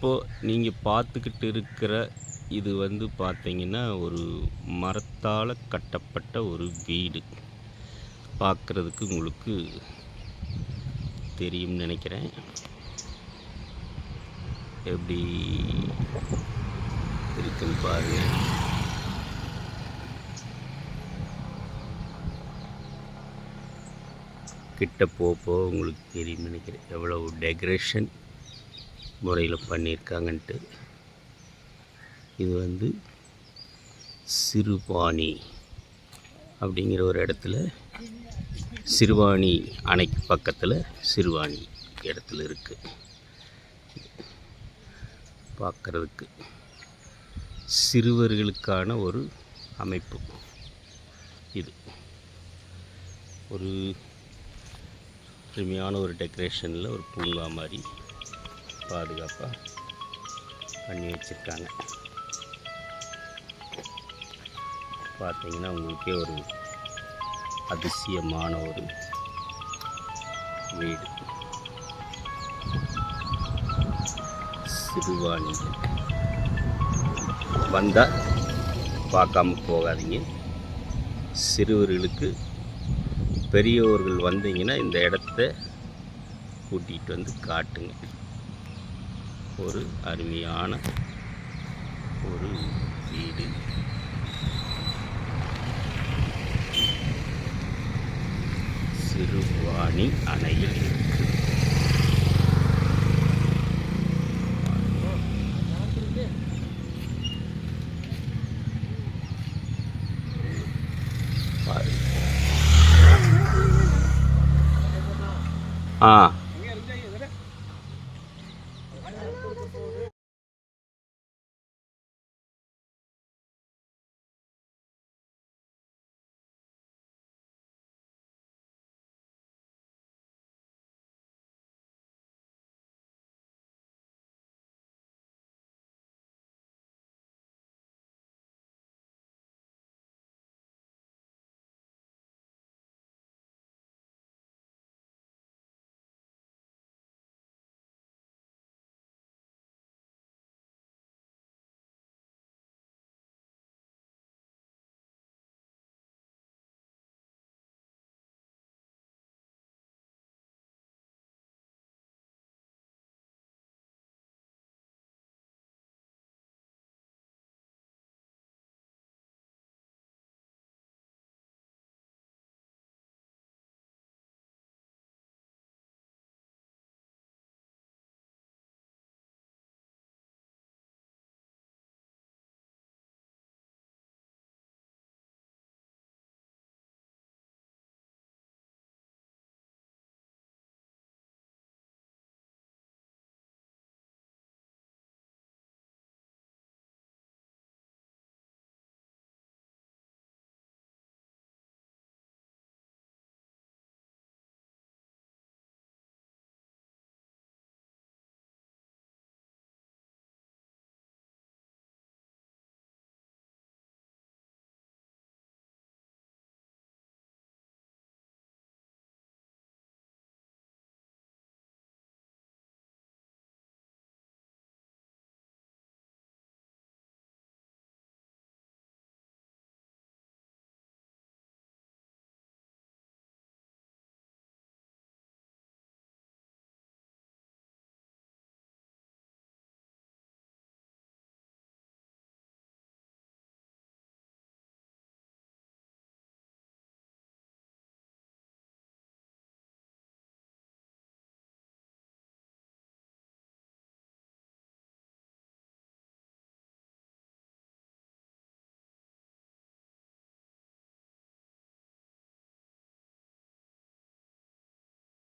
இப்போது நீங்கள் பார்த்துக்கிட்டு இருக்கிற இது வந்து பார்த்தீங்கன்னா ஒரு மரத்தால் கட்டப்பட்ட ஒரு வீடு. பார்க்குறதுக்கு உங்களுக்கு தெரியும்னு நினைக்கிறேன். எப்படி இருக்குன்னு பாருங்கள் கிட்ட போக போக உங்களுக்கு தெரியும் நினைக்கிறேன். எவ்வளவு டெக்கரேஷன் முறையில் பண்ணியிருக்காங்கன்ட்டு இது வந்து சிறுபாணி அப்படிங்கிற ஒரு இடத்துல சிறுவாணி அணைக்கு பக்கத்தில் சிறுவாணி இடத்துல இருக்குது பார்க்குறதுக்கு சிறுவர்களுக்கான ஒரு அமைப்பு இது. ஒரு அருமையான ஒரு டெக்கரேஷனில் ஒரு பூங்கா மாதிரி பாதுகாப்பாக பண்ணி வச்சுருக்காங்க. பார்த்தீங்கன்னா உங்களுக்கே ஒரு அதிசயமான ஒரு வீடு. சிறுவாணி. வந்தால் பார்க்காம போகாதீங்க. சிறுவர்களுக்கு பெரியவர்கள் வந்தீங்கன்னா இந்த இடத்த கூட்டிகிட்டு வந்து காட்டுங்க. ஒரு அருமையான ஒரு வீடு. சிறுவாணி அணையில் இருக்கு. ஆ.